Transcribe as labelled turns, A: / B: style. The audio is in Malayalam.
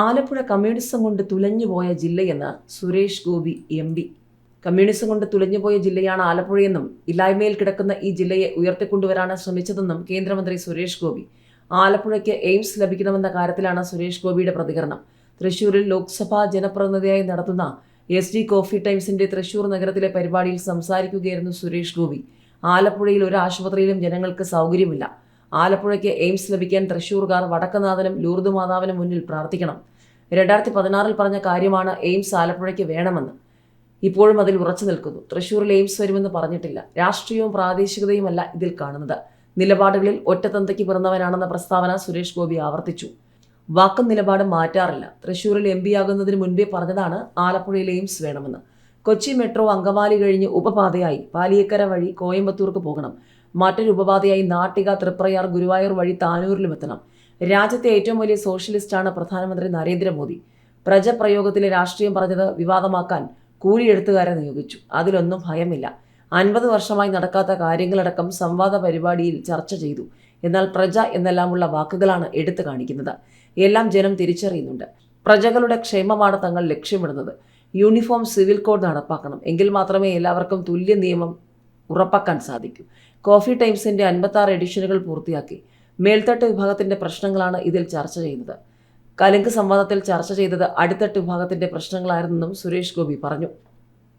A: ആലപ്പുഴ കമ്മ്യൂണിസം കൊണ്ട് തുലഞ്ഞുപോയ ജില്ലയെന്ന് Suresh Gopi M P. Communism കൊണ്ട് തുലഞ്ഞുപോയ ജില്ലയാണ് ആലപ്പുഴയെന്നും ഇല്ലായ്മയിൽ കിടക്കുന്ന ഈ ജില്ലയെ ഉയർത്തിക്കൊണ്ടുവരാണ് ശ്രമിച്ചതെന്നും കേന്ദ്രമന്ത്രി സുരേഷ് ഗോപി. ആലപ്പുഴയ്ക്ക് എയിംസ് ലഭിക്കണമെന്ന കാര്യത്തിലാണ് സുരേഷ് ഗോപിയുടെ പ്രതികരണം. തൃശൂരിൽ ലോക്സഭാ ജനപ്രതിനിധിയായി നടത്തുന്ന എസ് ഡി കോഫി ടൈംസിന്റെ തൃശൂർ നഗരത്തിലെ പരിപാടിയിൽ സംസാരിക്കുകയായിരുന്നു സുരേഷ് ഗോപി. ആലപ്പുഴയിൽ ഒരു ആശുപത്രിയിലും ജനങ്ങൾക്ക് സൗകര്യമില്ല. ആലപ്പുഴയ്ക്ക് എയിംസ് ലഭിക്കാൻ തൃശൂർകാർ വടക്കനാഥനും ലൂർദ് മാതാവിനും മുന്നിൽ പ്രാർത്ഥിക്കണം. രണ്ടായിരത്തി പതിനാറിൽ പറഞ്ഞ കാര്യമാണ് എയിംസ് ആലപ്പുഴയ്ക്ക് വേണമെന്ന്. ഇപ്പോഴും അതിൽ ഉറച്ചു നിൽക്കുന്നു. തൃശൂരിൽ എയിംസ് വരുമെന്ന് പറഞ്ഞിട്ടില്ല. രാഷ്ട്രീയവും പ്രാദേശികതയുമല്ല ഇതിൽ കാണുന്നത്. നിലപാടുകളിൽ ഒറ്റത്തന്തയ്ക്ക് പിറന്നവനാണെന്ന പ്രസ്താവന സുരേഷ് ഗോപി ആവർത്തിച്ചു. വാക്കും നിലപാടും മാറ്റാറില്ല. തൃശൂരിൽ എം പി ആകുന്നതിന് മുൻപേ പറഞ്ഞതാണ് ആലപ്പുഴയിൽ എയിംസ് വേണമെന്ന്. കൊച്ചി മെട്രോ അങ്കമാലി കഴിഞ്ഞ് ഉപപാതയായി. പാലിയേക്കര വഴി കോയമ്പത്തൂർക്ക് പോകണം. മറ്റൊരു ഉപപാതയായി നാട്ടിക തൃപ്രയാർ ഗുരുവായൂർ വഴി താനൂരിലും എത്തണം. രാജ്യത്തെ ഏറ്റവും വലിയ സോഷ്യലിസ്റ്റാണ് പ്രധാനമന്ത്രി നരേന്ദ്രമോദി. പ്രജപ്രയോഗത്തിലെ രാഷ്ട്രീയം പറഞ്ഞത് വിവാദമാക്കാൻ കൂലിയെഴുത്തുകാരെ നിയോഗിച്ചു. അതിലൊന്നും ഭയമില്ല. അൻപത് വർഷമായി നടക്കാത്ത കാര്യങ്ങളടക്കം സംവാദ പരിപാടിയിൽ ചർച്ച ചെയ്തു. എന്നാൽ പ്രജ എന്നെല്ലാമുള്ള വാക്കുകളാണ് എടുത്തു കാണിക്കുന്നത്. എല്ലാം ജനം തിരിച്ചറിയുന്നുണ്ട്. പ്രജകളുടെ ക്ഷേമമാണ് തങ്ങൾ ലക്ഷ്യമിടുന്നത്. യൂണിഫോം സിവിൽ കോഡ് നടപ്പാക്കണം. എങ്കിൽ മാത്രമേ എല്ലാവർക്കും തുല്യ നിയമം ഉറപ്പാക്കാൻ സാധിക്കും. കോഫി ടൈംസിന്റെ അൻപത്താറ് എഡിഷനുകൾ പൂർത്തിയാക്കി മേൽത്തട്ട് വിഭാഗത്തിന്റെ പ്രശ്നങ്ങളാണ് ഇതിൽ ചർച്ച ചെയ്യുന്നത്. കലിങ്ക് സംവാദത്തിൽ ചർച്ച ചെയ്തത് അടിത്തട്ട് വിഭാഗത്തിന്റെ പ്രശ്നങ്ങളായിരുന്നെന്നും സുരേഷ് ഗോപി പറഞ്ഞു.